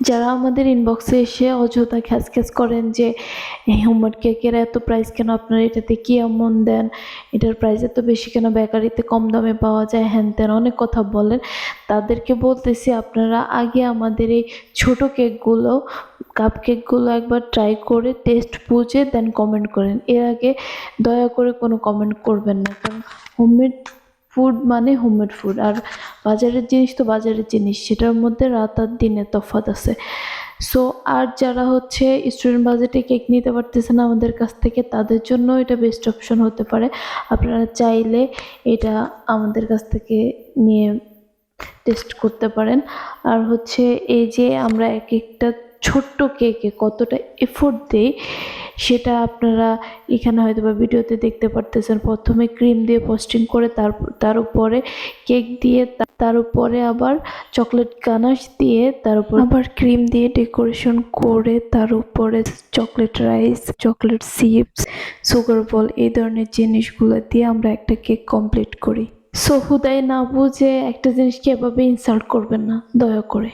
যারা আমাদের ইনবক্সে এসে অযথা খ্যাস খ্যাস করেন যে, এই কেকের এত প্রাইস কেন আপনারা? এটাতে কি এমন দেন? এটার প্রাইস এত বেশি কেন? বেকারিতে কম দামে পাওয়া যায়? হ্যান ত্যান অনেক কথা বলেন। তাদেরকে বলতেছি, আপনারা আগে আমাদের এই ছোট কেকগুলো কাপ কেকগুলো একবার ট্রাই করে টেস্ট বুঝে দেন কমেন্ট করেন। এর আগে দয়া করে কোনো কমেন্ট করবেন না। কারণ হোমমেড ফুড মানে হোমমেড ফুড আর বাজারের জিনিস তো বাজারের জিনিস, সেটার মধ্যে রাত আর দিনের তফাৎ আছে। সো আর যারা হচ্ছে স্টুডেন্ট বাজেটে কেক নিতে পারতেছে না আমাদের কাছ থেকে, তাদের জন্য এটা বেস্ট অপশন হতে পারে। আপনারা চাইলে এটা আমাদের কাছ থেকে নিয়ে টেস্ট করতে পারেন। আর হচ্ছে এই যে আমরা এক একটা ছোট্ট কেকে কতটা এফোর্ট দেই সেটা আপনারা এখানে হয়তো বা ভিডিওতে দেখতে পারতেছেন। প্রথমে ক্রিম দিয়ে পোস্টিং করে তার তার উপরে কেক দিয়ে তার উপরে আবার চকলেট গানাশ দিয়ে তার উপর আবার ক্রিম দিয়ে ডেকোরেশন করে তার উপরে chocolate rice chocolate chips sugar ball এই ধরনের জিনিসগুলো দিয়ে আমরা একটা কেক কমপ্লিট করি। সো না বুঝে একটা জিনিসকে এভাবে ইনসাল্ট করবেন না, দয়া করে।